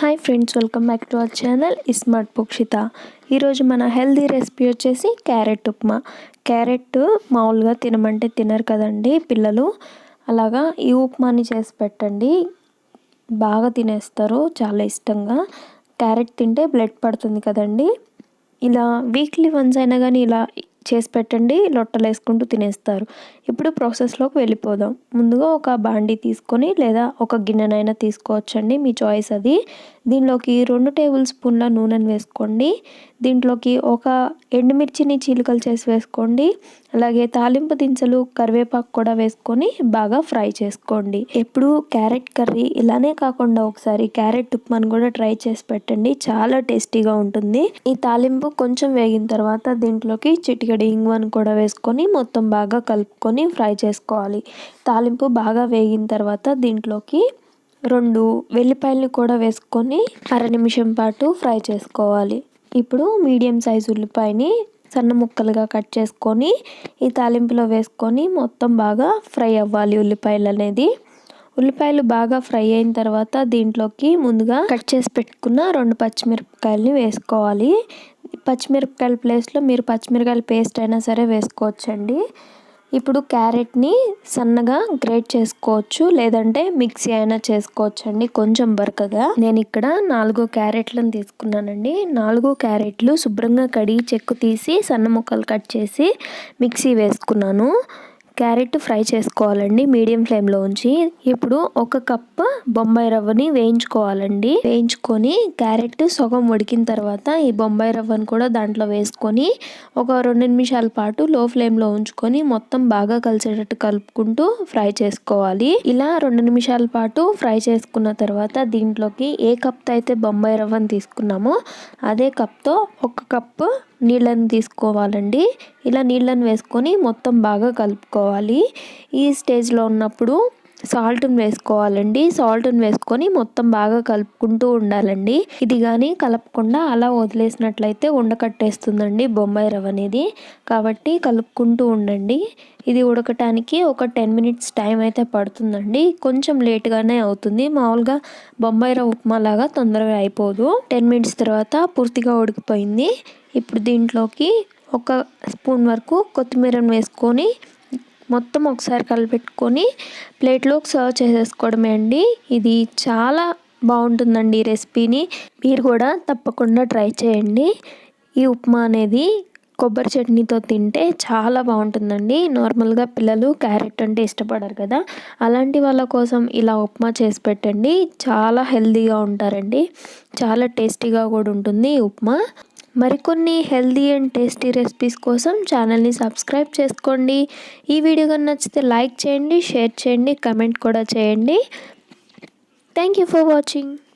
Hi friends welcome back to our channel smart పుక్షిత ఈరోజు మన healthy recipe వచ్చేసి carrot upma. Carrot మామూలుగా తినమంటే తినరు కదండి పిల్లలు. అలాగా ఈ ఉప్మాని చేసి పెట్టండి. బాగా తినేస్తారు చాలా ఇష్టంగా. క్యారెట్ తింటే బ్లడ్ పడుతుంది కదండి. ఇలా వీక్లీ వన్స్ అయినా కానీ ఇలా చేసి పెట్టండి లొట్టలు వేసుకుంటూ తినేస్తారు. ఇప్పుడు ప్రాసెస్లోకి వెళ్ళిపోదాం. ముందుగా ఒక బాండీ తీసుకొని లేదా ఒక గిన్నెనైనా తీసుకోవచ్చండి. మీ చాయిస్ అది. దీనిలోకి రెండు టేబుల్ స్పూన్ల నూనెను వేసుకోండి. దీంట్లోకి ఒక ఎండుమిర్చిని చీలికలు చేసి వేసుకోండి. అలాగే తాలింపు దినుసులు కరివేపాకు కూడా వేసుకొని బాగా ఫ్రై చేసుకోండి. ఎప్పుడు క్యారెట్ కర్రీ ఇలానే కాకుండా ఒకసారి క్యారెట్ ఉప్మాను కూడా ట్రై చేసి పెట్టండి. చాలా టేస్టీగా ఉంటుంది. ఈ తాలింపు కొంచెం వేగిన తర్వాత దీంట్లోకి చిటికడి ఇంగువను కూడా వేసుకొని మొత్తం బాగా కలుపుకొని ఫ్రై చేసుకోవాలి. తాలింపు బాగా వేగిన తర్వాత దీంట్లోకి రెండు వెల్లిపాయలు కూడా వేసుకొని అర నిమిషం పాటు ఫ్రై చేసుకోవాలి. ఇప్పుడు మీడియం సైజు ఉల్లిపాయని సన్న ముక్కలుగా కట్ చేసుకొని ఈ తాలింపులో వేసుకొని మొత్తం బాగా ఫ్రై అవ్వాలి ఉల్లిపాయలు అనేది. ఉల్లిపాయలు బాగా ఫ్రై అయిన తర్వాత దీంట్లోకి ముందుగా కట్ చేసి పెట్టుకున్న రెండు పచ్చిమిరపకాయలని వేసుకోవాలి. పచ్చిమిరపకాయల ప్లేస్లో మీరు పచ్చిమిరపకాయల పేస్ట్ అయినా సరే వేసుకోవచ్చండి. ఇప్పుడు క్యారెట్ని సన్నగా గ్రేట్ చేసుకోవచ్చు లేదంటే మిక్సీ అయినా చేసుకోవచ్చు అండి కొంచెం బరకగా. నేను ఇక్కడ నాలుగు క్యారెట్లను తీసుకున్నానండి. నాలుగు క్యారెట్లు శుభ్రంగా కడిగి చెక్కు తీసి సన్న ముక్కలు కట్ చేసి మిక్సీ వేసుకున్నాను. క్యారెట్ ఫ్రై చేసుకోవాలండి మీడియం ఫ్లేమ్లో ఉంచి ఇప్పుడు ఒక కప్ బొంబాయి రవ్వని వేయించుకోవాలండి. వేయించుకొని క్యారెట్ సగం ఉడికిన తర్వాత ఈ బొంబాయి రవ్వను కూడా దాంట్లో వేసుకొని ఒక రెండు నిమిషాల పాటు లో ఫ్లేమ్లో ఉంచుకొని మొత్తం బాగా కలిసేటట్టు కలుపుకుంటూ ఫ్రై చేసుకోవాలి. ఇలా రెండు నిమిషాల పాటు ఫ్రై చేసుకున్న తర్వాత దీంట్లోకి ఏ కప్తో అయితే బొంబాయి రవ్వను తీసుకున్నామో అదే కప్తో ఒక కప్పు నీళ్ళని తీసుకోవాలండి. ఇలా నీళ్ళని వేసుకొని మొత్తం బాగా కలుపుకోవాలి. ఈ స్టేజ్లో ఉన్నప్పుడు సాల్ట్ని వేసుకోవాలండి. సాల్ట్ని వేసుకొని మొత్తం బాగా కలుపుకుంటూ ఉండాలండి. ఇది కానీ కలపకుండా అలా వదిలేసినట్లయితే ఉండకట్టేస్తుందండి బొంబాయి రవ్వ అనేది. కాబట్టి కలుపుకుంటూ ఉండండి. ఇది ఉడకటానికి ఒక టెన్ మినిట్స్ టైం అయితే పడుతుందండి. కొంచెం లేట్గానే అవుతుంది. మామూలుగా బొంబాయి రవ్వ ఉప్మా లాగా తొందరగా అయిపోదు. టెన్ మినిట్స్ తర్వాత పూర్తిగా ఉడికిపోయింది. ఇప్పుడు దీంట్లోకి ఒక స్పూన్ వరకు కొత్తిమీరను వేసుకొని మొత్తం ఒకసారి కలిపెట్టుకొని ప్లేట్లోకి సర్వ్ చేసేసుకోవడమే అండి. ఇది చాలా బాగుంటుందండి ఈ రెసిపీని. మీరు కూడా తప్పకుండా ట్రై చేయండి. ఈ ఉప్మా అనేది కొబ్బరి చట్నీతో తింటే చాలా బాగుంటుందండి. నార్మల్గా పిల్లలు క్యారెట్ అంటే ఇష్టపడరు కదా. అలాంటి వాళ్ళ కోసం ఇలా ఉప్మా చేసి పెట్టండి. చాలా హెల్తీగా ఉంటారండి. చాలా టేస్టీగా కూడా ఉంటుంది ఈ ఉప్మా. మరికొన్ని హెల్దీ అండ్ టేస్టీ రెసిపీస్ కోసం ఛానల్ని సబ్స్క్రైబ్ చేసుకోండి. ఈ వీడియో కానీ నచ్చితే లైక్ చేయండి షేర్ చేయండి కమెంట్ కూడా చేయండి. Thank you for watching.